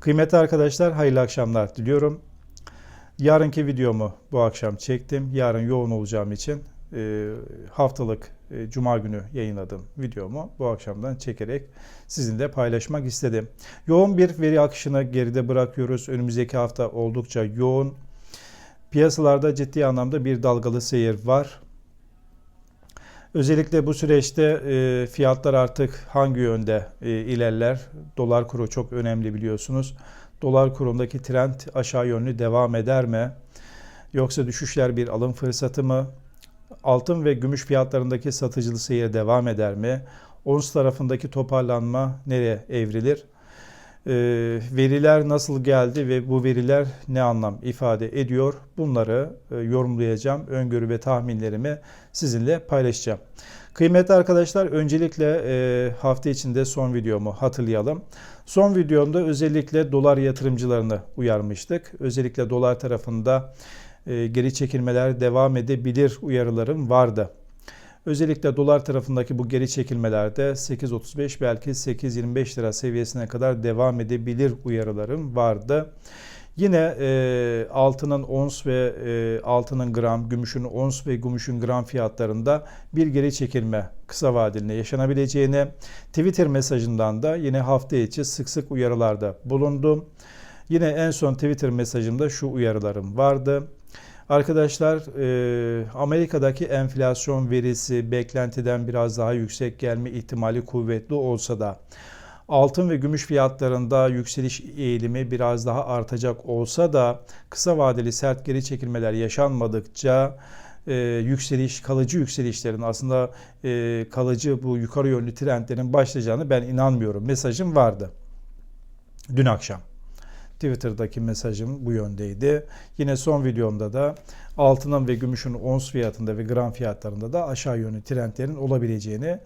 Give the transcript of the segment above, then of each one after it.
Kıymetli arkadaşlar hayırlı akşamlar diliyorum. Yarınki videomu bu akşam çektim. Yarın yoğun olacağım için e, haftalık e, cuma günü yayınladığım videomu bu akşamdan çekerek sizinle paylaşmak istedim. Yoğun bir veri akışını geride bırakıyoruz. Önümüzdeki hafta oldukça yoğun. Piyasalarda ciddi anlamda bir dalgalı seyir var. Özellikle bu süreçte e, fiyatlar artık hangi yönde e, ilerler? Dolar kuru çok önemli biliyorsunuz. Dolar kurundaki trend aşağı yönlü devam eder mi? Yoksa düşüşler bir alım fırsatı mı? Altın ve gümüş fiyatlarındaki satıcılı seyir devam eder mi? Ons tarafındaki toparlanma nereye evrilir? E, veriler nasıl geldi ve bu veriler ne anlam ifade ediyor? Bunları e, yorumlayacağım. Öngörü ve tahminlerimi sizinle paylaşacağım. Kıymetli arkadaşlar öncelikle e, hafta içinde son videomu hatırlayalım. Son videomda özellikle dolar yatırımcılarını uyarmıştık. Özellikle dolar tarafında e, geri çekilmeler devam edebilir uyarılarım vardı. Özellikle dolar tarafındaki bu geri çekilmelerde 8.35 belki 8.25 lira seviyesine kadar devam edebilir uyarılarım vardı. Yine e, altının ons ve e, altının gram, gümüşün ons ve gümüşün gram fiyatlarında bir geri çekilme kısa vadeli yaşanabileceğini Twitter mesajından da yine hafta içi sık sık uyarılarda bulundum. Yine en son Twitter mesajımda şu uyarılarım vardı. Arkadaşlar e, Amerika'daki enflasyon verisi beklentiden biraz daha yüksek gelme ihtimali kuvvetli olsa da altın ve gümüş fiyatlarında yükseliş eğilimi biraz daha artacak olsa da kısa vadeli sert geri çekilmeler yaşanmadıkça e, yükseliş, kalıcı yükselişlerin aslında e, kalıcı bu yukarı yönlü trendlerin başlayacağını ben inanmıyorum. Mesajım vardı dün akşam. Twitter'daki mesajım bu yöndeydi. Yine son videomda da altının ve gümüşün ons fiyatında ve gram fiyatlarında da aşağı yönlü trendlerin olabileceğini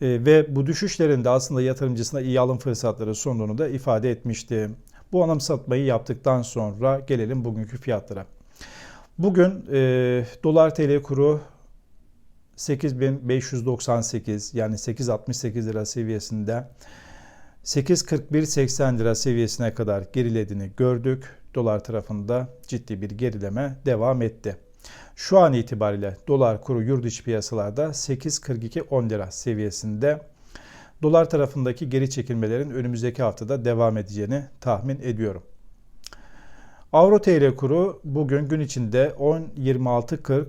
ve bu düşüşlerin de aslında yatırımcısına iyi alım fırsatları sunduğunu da ifade etmiştim. Bu anımsatmayı yaptıktan sonra gelelim bugünkü fiyatlara. Bugün e, dolar TL kuru 8598 yani 868 lira seviyesinde 8.41.80 lira seviyesine kadar gerilediğini gördük. Dolar tarafında ciddi bir gerileme devam etti. Şu an itibariyle dolar kuru yurt içi piyasalarda 8.42.10 lira seviyesinde. Dolar tarafındaki geri çekilmelerin önümüzdeki haftada devam edeceğini tahmin ediyorum. Avro TL kuru bugün gün içinde 10.26.40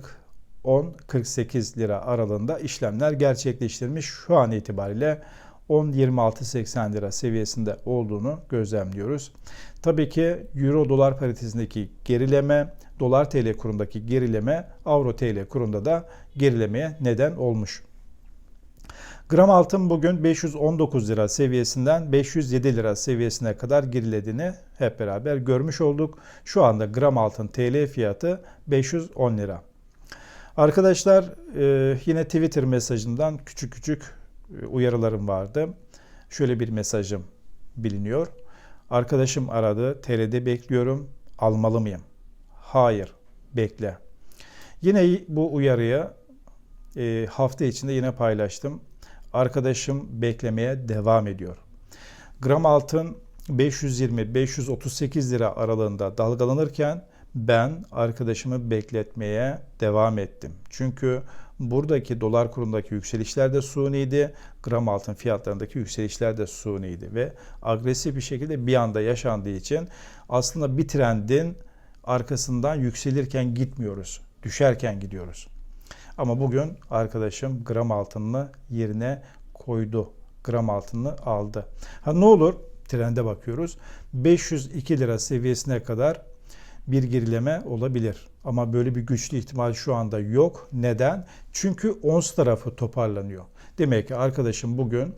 10.48 lira aralığında işlemler gerçekleştirmiş. Şu an itibariyle 10.26.80 lira seviyesinde olduğunu gözlemliyoruz. Tabii ki Euro dolar paritesindeki gerileme, dolar TL kurundaki gerileme, Avro TL kurunda da gerilemeye neden olmuş. Gram altın bugün 519 lira seviyesinden 507 lira seviyesine kadar gerilediğini hep beraber görmüş olduk. Şu anda gram altın TL fiyatı 510 lira. Arkadaşlar yine Twitter mesajından küçük küçük uyarılarım vardı. Şöyle bir mesajım biliniyor. Arkadaşım aradı. TL'de bekliyorum. Almalı mıyım? Hayır. Bekle. Yine bu uyarıyı e, hafta içinde yine paylaştım. Arkadaşım beklemeye devam ediyor. Gram altın 520-538 lira aralığında dalgalanırken ben arkadaşımı bekletmeye devam ettim. Çünkü buradaki dolar kurundaki yükselişler de suniydi. Gram altın fiyatlarındaki yükselişler de suniydi ve agresif bir şekilde bir anda yaşandığı için aslında bir trendin arkasından yükselirken gitmiyoruz. Düşerken gidiyoruz. Ama bugün arkadaşım gram altınını yerine koydu. Gram altını aldı. Ha ne olur? Trende bakıyoruz. 502 lira seviyesine kadar bir gerileme olabilir. Ama böyle bir güçlü ihtimal şu anda yok. Neden? Çünkü ons tarafı toparlanıyor. Demek ki arkadaşım bugün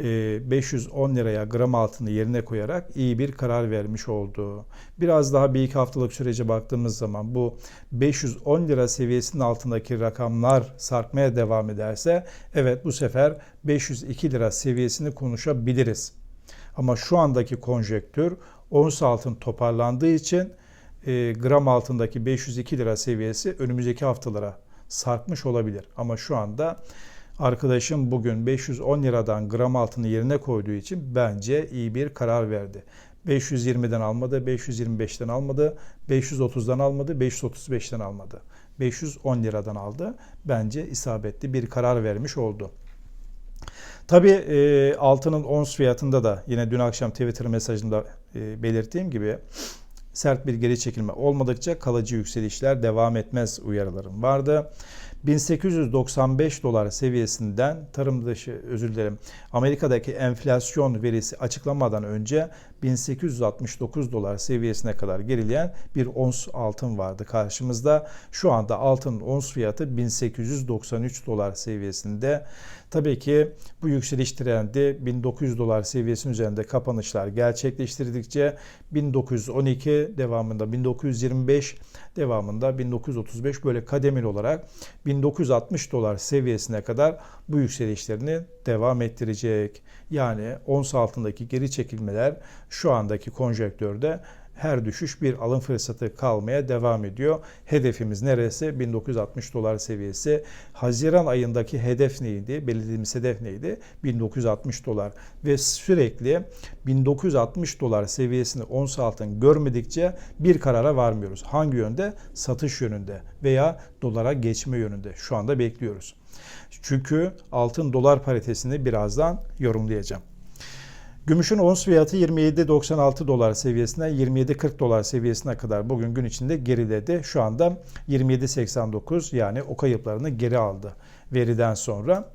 e, 510 liraya gram altını yerine koyarak iyi bir karar vermiş oldu. Biraz daha bir iki haftalık sürece baktığımız zaman bu 510 lira seviyesinin altındaki rakamlar sarkmaya devam ederse evet bu sefer 502 lira seviyesini konuşabiliriz. Ama şu andaki konjektür ons altın toparlandığı için e, gram altındaki 502 lira seviyesi önümüzdeki haftalara sarkmış olabilir. Ama şu anda arkadaşım bugün 510 liradan gram altını yerine koyduğu için bence iyi bir karar verdi. 520'den almadı, 525'ten almadı, 530'dan almadı, 535'ten almadı. 510 liradan aldı. Bence isabetli bir karar vermiş oldu. Tabii e, altının ons fiyatında da yine dün akşam Twitter mesajında e, belirttiğim gibi sert bir geri çekilme olmadıkça kalıcı yükselişler devam etmez uyarılarım vardı. 1895 dolar seviyesinden tarım dışı özür dilerim Amerika'daki enflasyon verisi açıklamadan önce 1869 dolar seviyesine kadar gerileyen bir ons altın vardı karşımızda. Şu anda altın ons fiyatı 1893 dolar seviyesinde. Tabii ki bu yükseliş trendi 1900 dolar seviyesinin üzerinde kapanışlar gerçekleştirdikçe 1912 devamında 1925 devamında 1935 böyle kademeli olarak 1960 dolar seviyesine kadar bu yükselişlerini devam ettirecek. Yani ons altındaki geri çekilmeler şu andaki konjektörde her düşüş bir alım fırsatı kalmaya devam ediyor. Hedefimiz neresi? 1960 dolar seviyesi. Haziran ayındaki hedef neydi? Belirlediğimiz hedef neydi? 1960 dolar. Ve sürekli 1960 dolar seviyesini ons altın görmedikçe bir karara varmıyoruz. Hangi yönde? Satış yönünde veya dolara geçme yönünde. Şu anda bekliyoruz. Çünkü altın dolar paritesini birazdan yorumlayacağım. Gümüşün ons fiyatı 27.96 dolar seviyesinden 27.40 dolar seviyesine kadar bugün gün içinde geriledi. Şu anda 27.89 yani o kayıplarını geri aldı veriden sonra.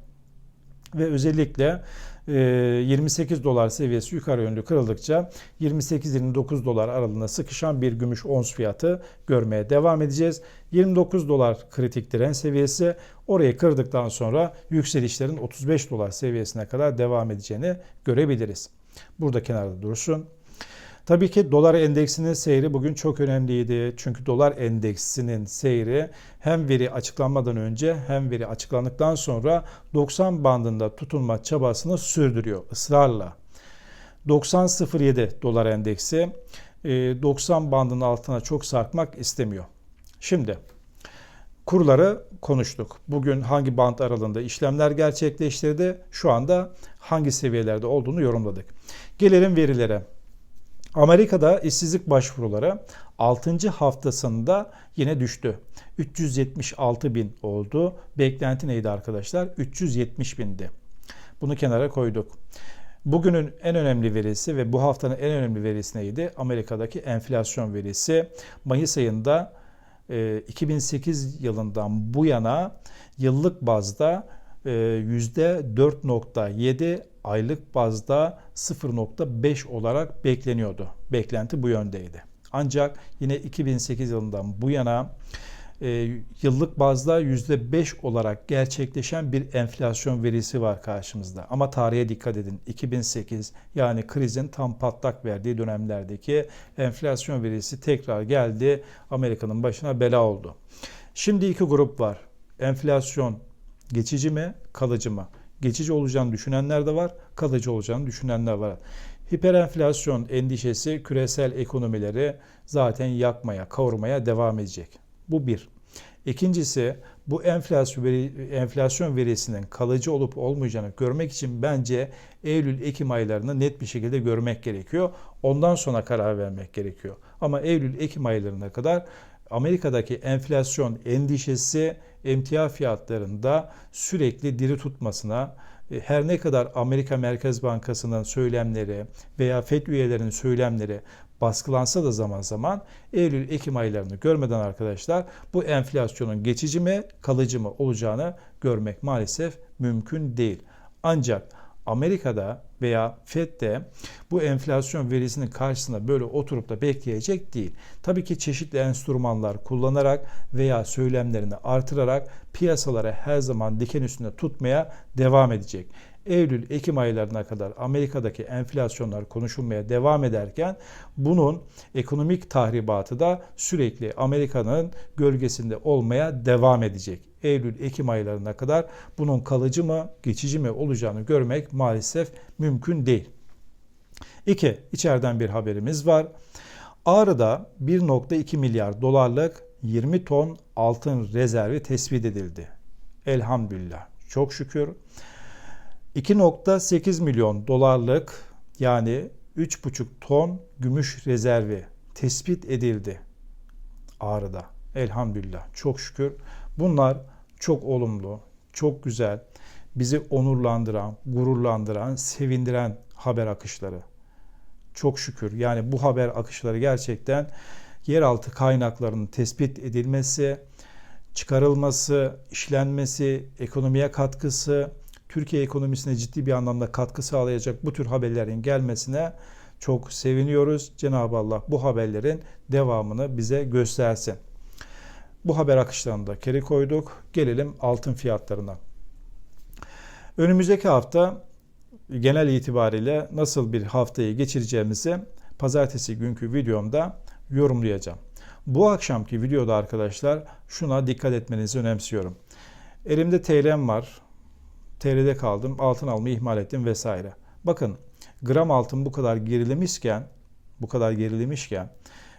Ve özellikle 28 e, dolar seviyesi yukarı yönlü kırıldıkça 28-29 dolar aralığında sıkışan bir gümüş ons fiyatı görmeye devam edeceğiz. 29 dolar kritik direnç seviyesi orayı kırdıktan sonra yükselişlerin 35 dolar seviyesine kadar devam edeceğini görebiliriz. Burada kenarda dursun. Tabii ki dolar endeksinin seyri bugün çok önemliydi. Çünkü dolar endeksinin seyri hem veri açıklanmadan önce hem veri açıklandıktan sonra 90 bandında tutunma çabasını sürdürüyor ısrarla. 90.07 dolar endeksi 90 bandının altına çok sarkmak istemiyor. Şimdi kurları konuştuk. Bugün hangi band aralığında işlemler gerçekleştirdi? Şu anda hangi seviyelerde olduğunu yorumladık. Gelelim verilere. Amerika'da işsizlik başvuruları 6. haftasında yine düştü. 376 bin oldu. Beklenti neydi arkadaşlar? 370 bindi. Bunu kenara koyduk. Bugünün en önemli verisi ve bu haftanın en önemli verisi neydi? Amerika'daki enflasyon verisi. Mayıs ayında 2008 e, yılından bu yana yıllık bazda %4.7 e, aylık bazda 0.5 olarak bekleniyordu. Beklenti bu yöndeydi. Ancak yine 2008 yılından bu yana e, yıllık bazda %5 olarak gerçekleşen bir enflasyon verisi var karşımızda. Ama tarihe dikkat edin. 2008 yani krizin tam patlak verdiği dönemlerdeki enflasyon verisi tekrar geldi. Amerika'nın başına bela oldu. Şimdi iki grup var. Enflasyon geçici mi, kalıcı mı? Geçici olacağını düşünenler de var, kalıcı olacağını düşünenler var. Hiperenflasyon endişesi küresel ekonomileri zaten yakmaya, kavurmaya devam edecek. Bu bir. İkincisi bu enflasyon, veri, verisinin kalıcı olup olmayacağını görmek için bence Eylül-Ekim aylarını net bir şekilde görmek gerekiyor. Ondan sonra karar vermek gerekiyor. Ama Eylül-Ekim aylarına kadar Amerika'daki enflasyon endişesi emtia fiyatlarında sürekli diri tutmasına, e, her ne kadar Amerika Merkez Bankası'nın söylemleri veya FED üyelerinin söylemleri baskılansa da zaman zaman Eylül-Ekim aylarını görmeden arkadaşlar bu enflasyonun geçici mi kalıcı mı olacağını görmek maalesef mümkün değil. Ancak Amerika'da veya FED'de bu enflasyon verisinin karşısında böyle oturup da bekleyecek değil. Tabii ki çeşitli enstrümanlar kullanarak veya söylemlerini artırarak piyasaları her zaman diken üstünde tutmaya devam edecek. Eylül-Ekim aylarına kadar Amerika'daki enflasyonlar konuşulmaya devam ederken bunun ekonomik tahribatı da sürekli Amerika'nın gölgesinde olmaya devam edecek. Eylül-Ekim aylarına kadar bunun kalıcı mı, geçici mi olacağını görmek maalesef mümkün değil. İki, içeriden bir haberimiz var. Ağrı'da 1.2 milyar dolarlık 20 ton altın rezervi tespit edildi. Elhamdülillah. Çok şükür. 2.8 milyon dolarlık yani 3.5 ton gümüş rezervi tespit edildi Ağrı'da. Elhamdülillah. Çok şükür. Bunlar çok olumlu, çok güzel, bizi onurlandıran, gururlandıran, sevindiren haber akışları. Çok şükür. Yani bu haber akışları gerçekten yeraltı kaynaklarının tespit edilmesi, çıkarılması, işlenmesi, ekonomiye katkısı, Türkiye ekonomisine ciddi bir anlamda katkı sağlayacak bu tür haberlerin gelmesine çok seviniyoruz. Cenab-ı Allah bu haberlerin devamını bize göstersin. Bu haber akışlarını da kere koyduk. Gelelim altın fiyatlarına. Önümüzdeki hafta genel itibariyle nasıl bir haftayı geçireceğimizi pazartesi günkü videomda yorumlayacağım. Bu akşamki videoda arkadaşlar şuna dikkat etmenizi önemsiyorum. Elimde TL'm var. TL'de kaldım. Altın almayı ihmal ettim vesaire. Bakın gram altın bu kadar gerilemişken bu kadar gerilemişken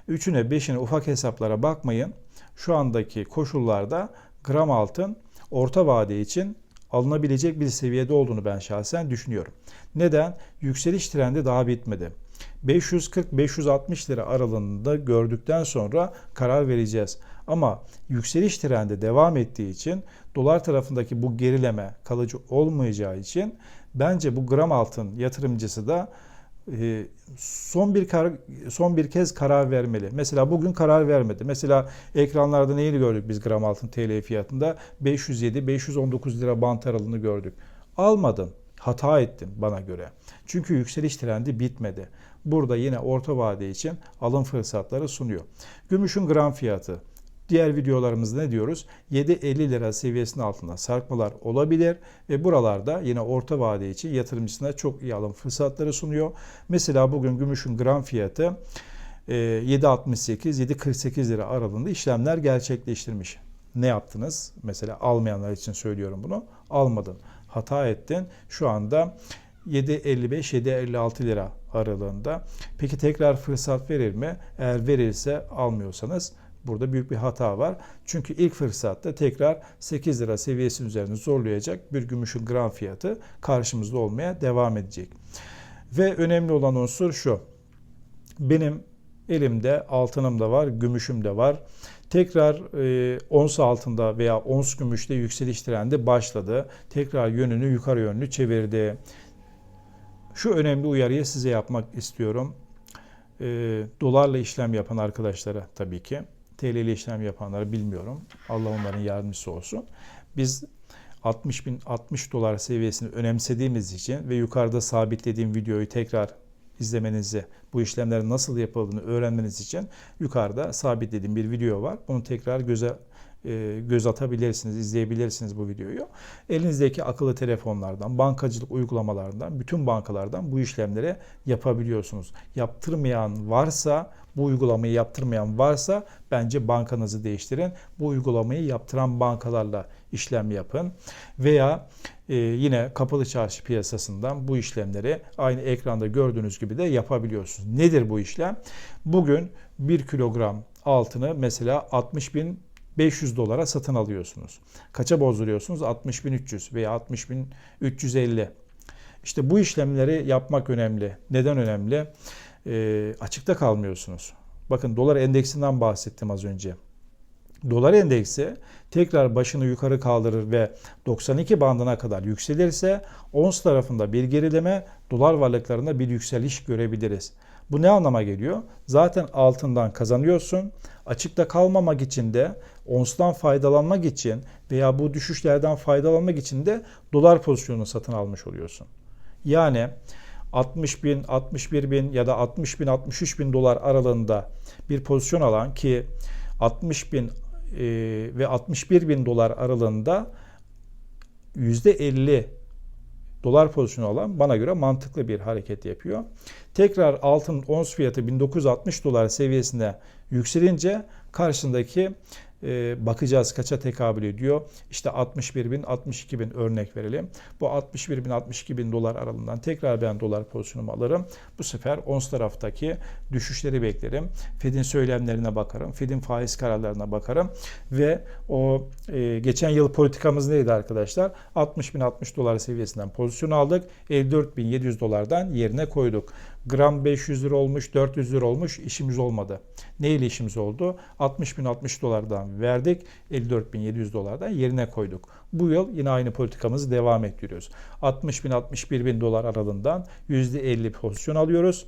üçüne beşine ufak hesaplara bakmayın. Şu andaki koşullarda gram altın orta vade için alınabilecek bir seviyede olduğunu ben şahsen düşünüyorum. Neden? Yükseliş trendi daha bitmedi. 540-560 lira aralığında gördükten sonra karar vereceğiz. Ama yükseliş trendi devam ettiği için dolar tarafındaki bu gerileme kalıcı olmayacağı için bence bu gram altın yatırımcısı da e, son bir kar, son bir kez karar vermeli. Mesela bugün karar vermedi. Mesela ekranlarda neyi gördük biz gram altın TL fiyatında 507-519 lira bant aralığını gördük. Almadın. Hata ettin bana göre. Çünkü yükseliş trendi bitmedi. Burada yine orta vade için alım fırsatları sunuyor. Gümüşün gram fiyatı Diğer videolarımızda ne diyoruz? 7.50 lira seviyesinin altında sarkmalar olabilir ve buralarda yine orta vade için yatırımcısına çok iyi alım fırsatları sunuyor. Mesela bugün gümüşün gram fiyatı 7.68-7.48 e, lira aralığında işlemler gerçekleştirmiş. Ne yaptınız? Mesela almayanlar için söylüyorum bunu. Almadın. Hata ettin. Şu anda 7.55-7.56 lira aralığında. Peki tekrar fırsat verir mi? Eğer verirse almıyorsanız Burada büyük bir hata var. Çünkü ilk fırsatta tekrar 8 lira seviyesinin üzerinde zorlayacak bir gümüşün gram fiyatı karşımızda olmaya devam edecek. Ve önemli olan unsur şu. Benim elimde altınım da var, gümüşüm de var. Tekrar e, ons altında veya ons gümüşte yükseliş trendi başladı. Tekrar yönünü yukarı yönlü çevirdi. Şu önemli uyarıyı size yapmak istiyorum. E, dolarla işlem yapan arkadaşlara tabii ki. TL işlem yapanları bilmiyorum. Allah onların yardımcısı olsun. Biz 60 bin 60 dolar seviyesini önemsediğimiz için ve yukarıda sabitlediğim videoyu tekrar izlemenizi, bu işlemlerin nasıl yapıldığını öğrenmeniz için yukarıda sabitlediğim bir video var. Bunu tekrar göze göz atabilirsiniz, izleyebilirsiniz bu videoyu. Elinizdeki akıllı telefonlardan, bankacılık uygulamalarından, bütün bankalardan bu işlemleri yapabiliyorsunuz. Yaptırmayan varsa, bu uygulamayı yaptırmayan varsa bence bankanızı değiştirin. Bu uygulamayı yaptıran bankalarla işlem yapın. Veya e, yine kapalı çarşı piyasasından bu işlemleri aynı ekranda gördüğünüz gibi de yapabiliyorsunuz. Nedir bu işlem? Bugün 1 kilogram altını mesela 60 bin 500 dolara satın alıyorsunuz. Kaça bozduruyorsunuz? 60.300 veya 60.350. İşte bu işlemleri yapmak önemli. Neden önemli? E, açıkta kalmıyorsunuz. Bakın dolar endeksinden bahsettim az önce. Dolar endeksi tekrar başını yukarı kaldırır ve 92 bandına kadar yükselirse ons tarafında bir gerileme, dolar varlıklarında bir yükseliş görebiliriz. Bu ne anlama geliyor? Zaten altından kazanıyorsun. Açıkta kalmamak için de onstan faydalanmak için veya bu düşüşlerden faydalanmak için de dolar pozisyonunu satın almış oluyorsun. Yani 60 bin, 61 bin ya da 60 bin, 63 bin dolar aralığında bir pozisyon alan ki 60 bin e, ve 61 bin dolar aralığında %50 dolar pozisyonu alan bana göre mantıklı bir hareket yapıyor. Tekrar altın ons fiyatı 1960 dolar seviyesinde yükselince karşısındaki e, bakacağız kaça tekabül ediyor. İşte 61 bin, 62 bin örnek verelim. Bu 61 bin, 62 bin dolar aralığından tekrar ben dolar pozisyonumu alırım. Bu sefer ons taraftaki düşüşleri beklerim. Fed'in söylemlerine bakarım. Fed'in faiz kararlarına bakarım. Ve o e, geçen yıl politikamız neydi arkadaşlar? 60 bin, 60 dolar seviyesinden pozisyon aldık. 54 bin 700 dolardan yerine koyduk. Gram 500 lira olmuş, 400 lira olmuş işimiz olmadı. Ne ile işimiz oldu? 60 bin 60 dolardan verdik, 54 bin 700 dolardan yerine koyduk. Bu yıl yine aynı politikamızı devam ettiriyoruz. 60 bin 61 bin dolar aralığından %50 pozisyon alıyoruz.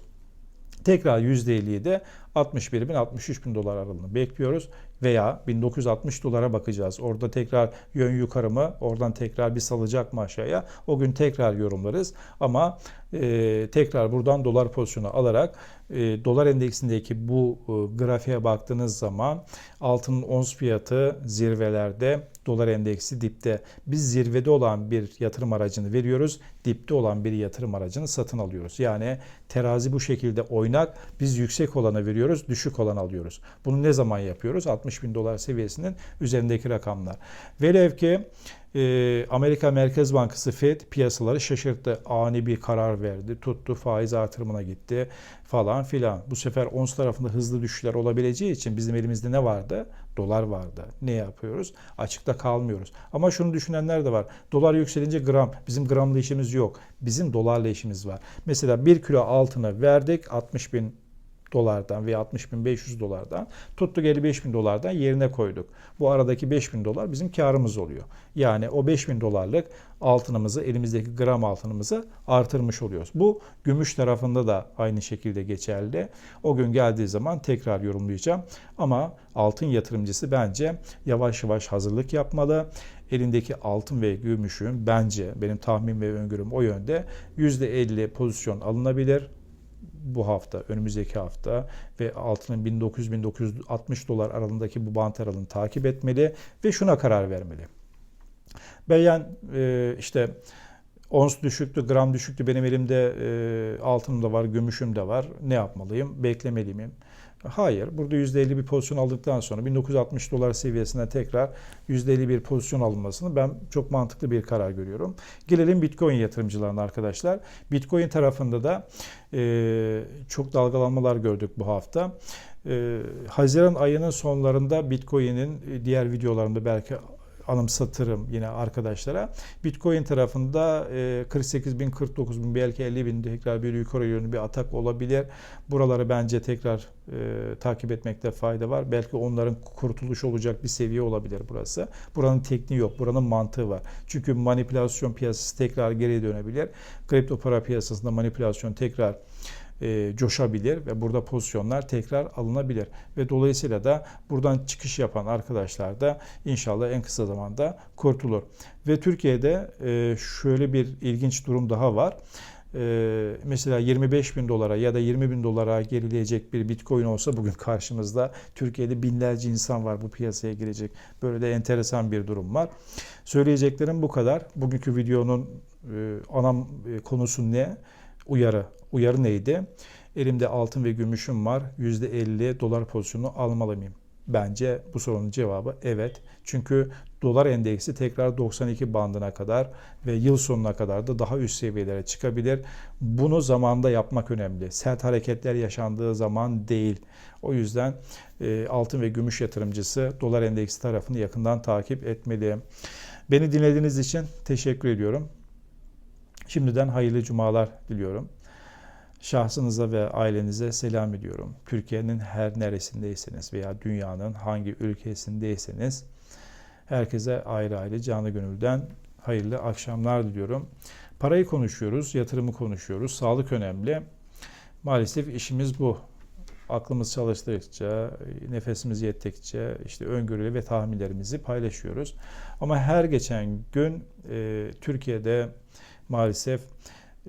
Tekrar %50'yi de 61 bin 63 bin dolar aralığını bekliyoruz. Veya 1960 dolara bakacağız. Orada tekrar yön yukarı mı? Oradan tekrar bir salacak mı aşağıya? O gün tekrar yorumlarız. Ama e, tekrar buradan dolar pozisyonu alarak e, dolar endeksindeki bu e, grafiğe baktığınız zaman altının ons fiyatı zirvelerde, dolar endeksi dipte. Biz zirvede olan bir yatırım aracını veriyoruz, dipte olan bir yatırım aracını satın alıyoruz. Yani terazi bu şekilde oynak, biz yüksek olanı veriyoruz, düşük olanı alıyoruz. Bunu ne zaman yapıyoruz? 60 bin dolar seviyesinin üzerindeki rakamlar. Velev ki e, Amerika Merkez Bankası Fed piyasaları şaşırttı. Ani bir karar verdi. Tuttu faiz artırımına gitti falan filan. Bu sefer ons tarafında hızlı düşüşler olabileceği için bizim elimizde ne vardı? Dolar vardı. Ne yapıyoruz? Açıkta kalmıyoruz. Ama şunu düşünenler de var. Dolar yükselince gram. Bizim gramla işimiz. Bizim dolarla işimiz var. Mesela 1 kilo altına verdik 60 bin dolardan veya 60.500 dolardan tuttuk 55.000 dolardan yerine koyduk. Bu aradaki 5.000 dolar bizim karımız oluyor. Yani o 5.000 dolarlık altınımızı elimizdeki gram altınımızı artırmış oluyoruz. Bu gümüş tarafında da aynı şekilde geçerli. O gün geldiği zaman tekrar yorumlayacağım. Ama altın yatırımcısı bence yavaş yavaş hazırlık yapmalı elindeki altın ve gümüşün bence benim tahmin ve öngörüm o yönde %50 pozisyon alınabilir bu hafta, önümüzdeki hafta ve altının 1900-1960 dolar aralığındaki bu bant aralığını takip etmeli ve şuna karar vermeli. Beyan e, işte ons düşüktü, gram düşüktü, benim elimde e, altınım da var, gümüşüm de var. Ne yapmalıyım? Beklemeli miyim? Hayır. Burada %50 bir pozisyon aldıktan sonra 1960 dolar seviyesine tekrar %50 bir pozisyon alınmasını ben çok mantıklı bir karar görüyorum. Gelelim Bitcoin yatırımcılarına arkadaşlar. Bitcoin tarafında da e, çok dalgalanmalar gördük bu hafta. E, Haziran ayının sonlarında Bitcoin'in diğer videolarımda belki anımsatırım yine arkadaşlara. Bitcoin tarafında 48 bin, 49 bin, belki 50 bin tekrar bir yukarı yönlü bir atak olabilir. Buraları bence tekrar e, takip etmekte fayda var. Belki onların kurtuluş olacak bir seviye olabilir burası. Buranın tekniği yok. Buranın mantığı var. Çünkü manipülasyon piyasası tekrar geri dönebilir. Kripto para piyasasında manipülasyon tekrar e, coşabilir ve burada pozisyonlar tekrar alınabilir. Ve dolayısıyla da buradan çıkış yapan arkadaşlar da inşallah en kısa zamanda kurtulur. Ve Türkiye'de e, şöyle bir ilginç durum daha var e, mesela 25 bin dolara ya da 20 bin dolara gerileyecek bir bitcoin olsa bugün karşımızda Türkiye'de binlerce insan var bu piyasaya girecek. Böyle de enteresan bir durum var. Söyleyeceklerim bu kadar. Bugünkü videonun e, ana e, konusu ne? Uyarı. Uyarı neydi? Elimde altın ve gümüşüm var. %50 dolar pozisyonu almalı mıyım? Bence bu sorunun cevabı evet. Çünkü dolar endeksi tekrar 92 bandına kadar ve yıl sonuna kadar da daha üst seviyelere çıkabilir. Bunu zamanda yapmak önemli. Sert hareketler yaşandığı zaman değil. O yüzden e, altın ve gümüş yatırımcısı dolar endeksi tarafını yakından takip etmeli. Beni dinlediğiniz için teşekkür ediyorum. Şimdiden hayırlı cumalar diliyorum. Şahsınıza ve ailenize selam ediyorum. Türkiye'nin her neresindeyseniz veya dünyanın hangi ülkesindeyseniz herkese ayrı ayrı canı gönülden hayırlı akşamlar diliyorum. Parayı konuşuyoruz, yatırımı konuşuyoruz. Sağlık önemli. Maalesef işimiz bu. Aklımız çalıştıkça, nefesimiz yettikçe işte öngörüleri ve tahminlerimizi paylaşıyoruz. Ama her geçen gün e, Türkiye'de maalesef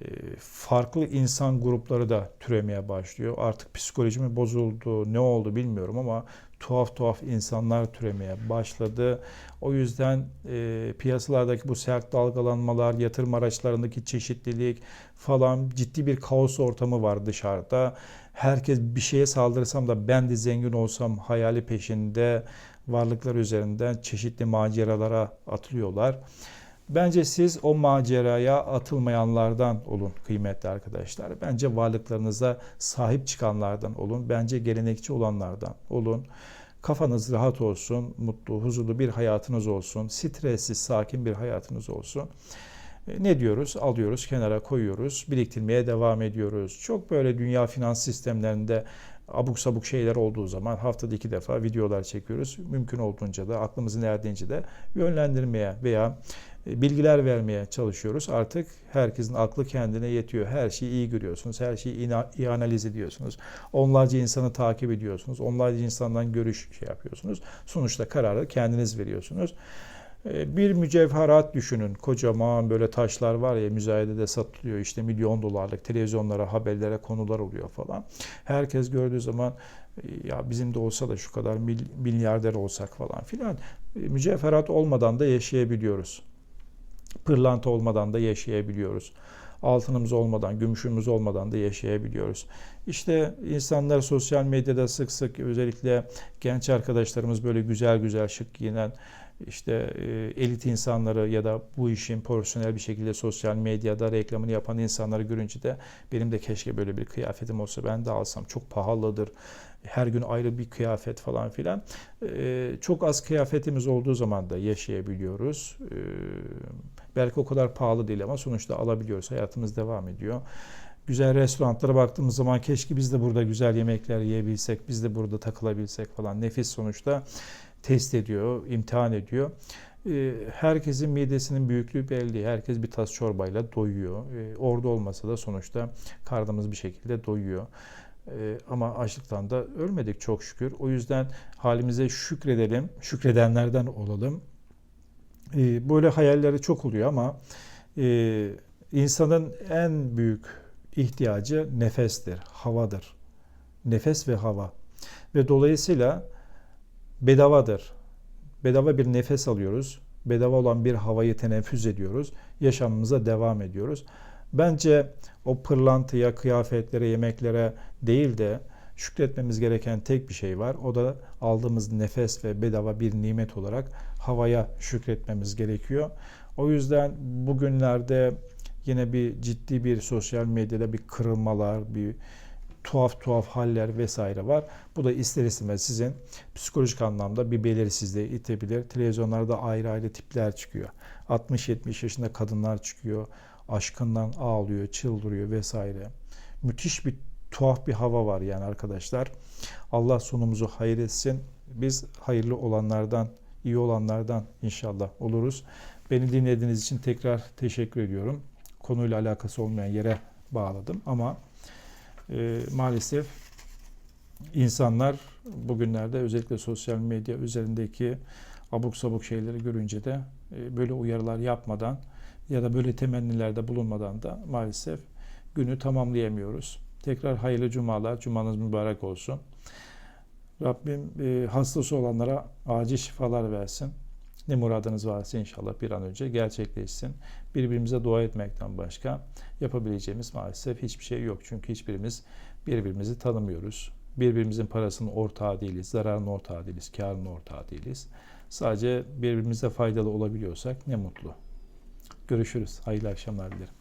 e, farklı insan grupları da türemeye başlıyor. Artık psikolojimi bozuldu, ne oldu bilmiyorum ama tuhaf tuhaf insanlar türemeye başladı. O yüzden e, piyasalardaki bu sert dalgalanmalar, yatırım araçlarındaki çeşitlilik falan ciddi bir kaos ortamı var dışarıda. Herkes bir şeye saldırsam da ben de zengin olsam hayali peşinde varlıklar üzerinden çeşitli maceralara atılıyorlar. Bence siz o maceraya atılmayanlardan olun kıymetli arkadaşlar. Bence varlıklarınıza sahip çıkanlardan olun. Bence gelenekçi olanlardan olun. Kafanız rahat olsun, mutlu, huzurlu bir hayatınız olsun. Stressiz, sakin bir hayatınız olsun. E, Ne diyoruz? Alıyoruz, kenara koyuyoruz, biriktirmeye devam ediyoruz. Çok böyle dünya finans sistemlerinde abuk sabuk şeyler olduğu zaman haftada iki defa videolar çekiyoruz. Mümkün olduğunca da aklımızın erdiğince de yönlendirmeye veya bilgiler vermeye çalışıyoruz. Artık herkesin aklı kendine yetiyor. Her şeyi iyi görüyorsunuz. Her şeyi iyi, iyi analiz ediyorsunuz. Onlarca insanı takip ediyorsunuz. Onlarca insandan görüş şey yapıyorsunuz. Sonuçta kararı kendiniz veriyorsunuz. E, Bir mücevherat düşünün. Kocaman böyle taşlar var ya müzayedede satılıyor. işte milyon dolarlık televizyonlara, haberlere konular oluyor falan. Herkes gördüğü zaman "E, ya bizim de olsa da şu kadar mil- milyarder olsak falan filan. E, Mücevherat olmadan da yaşayabiliyoruz. Pırlanta olmadan da yaşayabiliyoruz. Altınımız olmadan, gümüşümüz olmadan da yaşayabiliyoruz. İşte insanlar sosyal medyada sık sık özellikle genç arkadaşlarımız böyle güzel güzel şık giyinen işte e, elit insanları ya da bu işin profesyonel bir şekilde sosyal medyada reklamını yapan insanları görünce de benim de keşke böyle bir kıyafetim olsa ben de alsam çok pahalıdır. Her gün ayrı bir kıyafet falan filan. E, Çok az kıyafetimiz olduğu zaman da yaşayabiliyoruz. E, Belki o kadar pahalı değil ama sonuçta alabiliyoruz. Hayatımız devam ediyor. Güzel restoranlara baktığımız zaman keşke biz de burada güzel yemekler yiyebilsek, biz de burada takılabilsek falan. Nefis sonuçta test ediyor, imtihan ediyor. Ee, Herkesin midesinin büyüklüğü belli. Herkes bir tas çorbayla doyuyor. Ee, Orada olmasa da sonuçta karnımız bir şekilde doyuyor. Ee, Ama açlıktan da ölmedik çok şükür. O yüzden halimize şükredelim, şükredenlerden olalım. Ee, Böyle hayalleri çok oluyor ama e, insanın en büyük ihtiyacı nefestir, havadır. Nefes ve hava. Ve dolayısıyla bedavadır. Bedava bir nefes alıyoruz. Bedava olan bir havayı teneffüs ediyoruz. Yaşamımıza devam ediyoruz. Bence o pırlantıya, kıyafetlere, yemeklere değil de şükretmemiz gereken tek bir şey var. O da aldığımız nefes ve bedava bir nimet olarak havaya şükretmemiz gerekiyor. O yüzden bugünlerde yine bir ciddi bir sosyal medyada bir kırılmalar, bir tuhaf tuhaf haller vesaire var. Bu da ister istemez sizin psikolojik anlamda bir belirsizliğe itebilir. Televizyonlarda ayrı ayrı tipler çıkıyor. 60-70 yaşında kadınlar çıkıyor. Aşkından ağlıyor, çıldırıyor vesaire. Müthiş bir tuhaf bir hava var yani arkadaşlar. Allah sonumuzu hayır etsin. Biz hayırlı olanlardan, iyi olanlardan inşallah oluruz. Beni dinlediğiniz için tekrar teşekkür ediyorum. Konuyla alakası olmayan yere bağladım ama e, maalesef insanlar bugünlerde özellikle sosyal medya üzerindeki abuk sabuk şeyleri görünce de e, böyle uyarılar yapmadan ya da böyle temennilerde bulunmadan da maalesef günü tamamlayamıyoruz. Tekrar hayırlı cumalar, cumanız mübarek olsun. Rabbim e, hastası olanlara acil şifalar versin. Ne muradınız varsa inşallah bir an önce gerçekleşsin. Birbirimize dua etmekten başka yapabileceğimiz maalesef hiçbir şey yok. Çünkü hiçbirimiz birbirimizi tanımıyoruz. Birbirimizin parasının ortağı değiliz, zararının ortağı değiliz, karının ortağı değiliz. Sadece birbirimize faydalı olabiliyorsak ne mutlu. Görüşürüz. Hayırlı akşamlar dilerim.